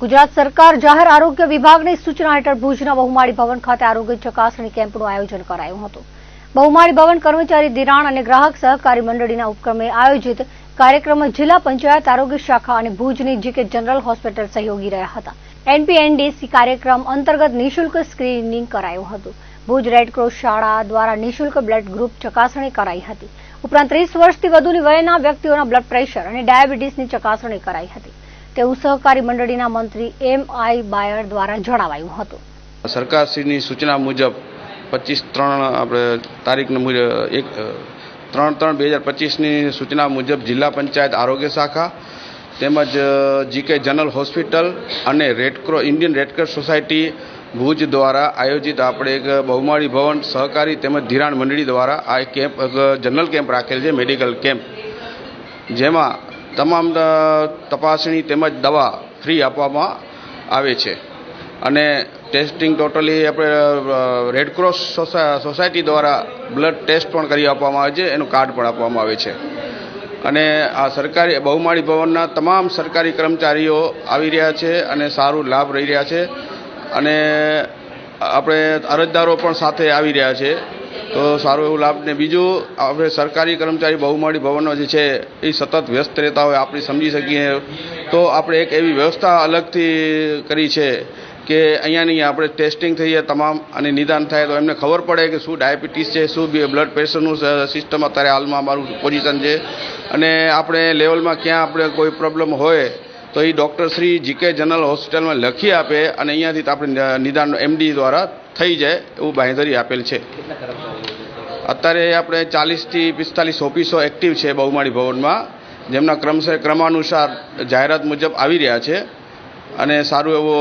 ગુજરાત સરકાર જાહેર આરોગ્ય વિભાગની સૂચના હેઠળ ભુજના બહુમાળી ભવન ખાતે આરોગ્ય ચકાસણી કેમ્પનું આયોજન કરાયું હતું. બહુમાળી ભવન કર્મચારી ધિરાણ અને ગ્રાહક સહકારી મંડળીના ઉપક્રમે આયોજિત કાર્યક્રમમાં જિલ્લા પંચાયત આરોગ્ય શાખા અને ભુજની જીકે જનરલ હોસ્પિટલ સહયોગી રહ્યા હતા. એનપીએનડીસી કાર્યક્રમ અંતર્ગત નિઃશુલ્ક સ્ક્રીનિંગ કરાયું હતું. ભુજ રેડક્રોસ શાળા દ્વારા નિઃશુલ્ક બ્લડ ગ્રુપ ચકાસણી કરાઈ હતી. ઉપરાંત ત્રીસ વર્ષથી વધુની વયના વ્યક્તિઓના બ્લડ પ્રેશર અને ડાયાબિટીસની ચકાસણી કરાઈ હતી. તેવું સહકારી મંડળીના મંત્રી એમ આઈ બાયર દ્વારા જણાવાયું હતું. સરકારશ્રીની સૂચના મુજબ પચીસ ત્રણ આપણે તારીખને મુજબ એક ત્રણ ત્રણ બે હજાર પચીસની સૂચના મુજબ જિલ્લા પંચાયત આરોગ્ય શાખા તેમજ જીકે જનરલ હોસ્પિટલ અને red cross Indian red cross society Bhuj દ્વારા આયોજિત આપણે એક બહુમાળી ભવન સહકારી તેમજ ધિરાણ મંડળી દ્વારા આ કેમ્પ જનરલ કેમ્પ રાખેલ છે, મેડિકલ કેમ્પ. જેમાં તમામ તપાસણી તેમજ દવા ફ્રી આપવામાં આવે છે. અને ટેસ્ટિંગ ટોટલી આપણે રેડક્રોસ સોસાયટી દ્વારા બ્લડ ટેસ્ટ પણ કરી આપવામાં આવે છે, એનું કાર્ડ પણ આપવામાં આવે છે. અને આ સરકારી, બહુમાળી ભવનના તમામ સરકારી કર્મચારીઓ આવી રહ્યા છે અને સારું લાભ રહી રહ્યા છે. અને આપણે અરજદારો પણ સાથે આવી રહ્યા છે. તો સારું એવું લાભ ને બીજું આપણે સરકારી કર્મચારી બહુમાળી ભવનો જે છે, એ સતત વ્યસ્ત રહેતા હોય, આપણે સમજી શકીએ. તો આપણે એક એવી વ્યવસ્થા અલગથી કરી છે કે અહીંયાની આપણે ટેસ્ટિંગ થઈએ તમામ અને નિદાન થાય તો એમને ખબર પડે કે શું ડાયાબિટીસ છે, શું બ્લડ પ્રેશરનું સિસ્ટમ અત્યારે હાલમાં અમારું પોઝિશન છે. અને આપણે લેવલમાં ક્યાં આપણે કોઈ પ્રોબ્લેમ હોય તો એ ડૉક્ટર શ્રી જીકે જનરલ હોસ્પિટલમાં લખી આપે અને અહીંયાથી આપણે નિદાન એમડી દ્વારા થઈ જાય એવું બાંહેધરી આપેલ છે? અત્યારે આપણે ચાલીસથી પિસ્તાલીસ ઓફિસો એક્ટિવ છે બહુમાળી ભવનમાં જેમના ક્રમશે ક્રમાનુસાર જાહેરાત મુજબ આવી રહ્યા છે. અને સારું એવો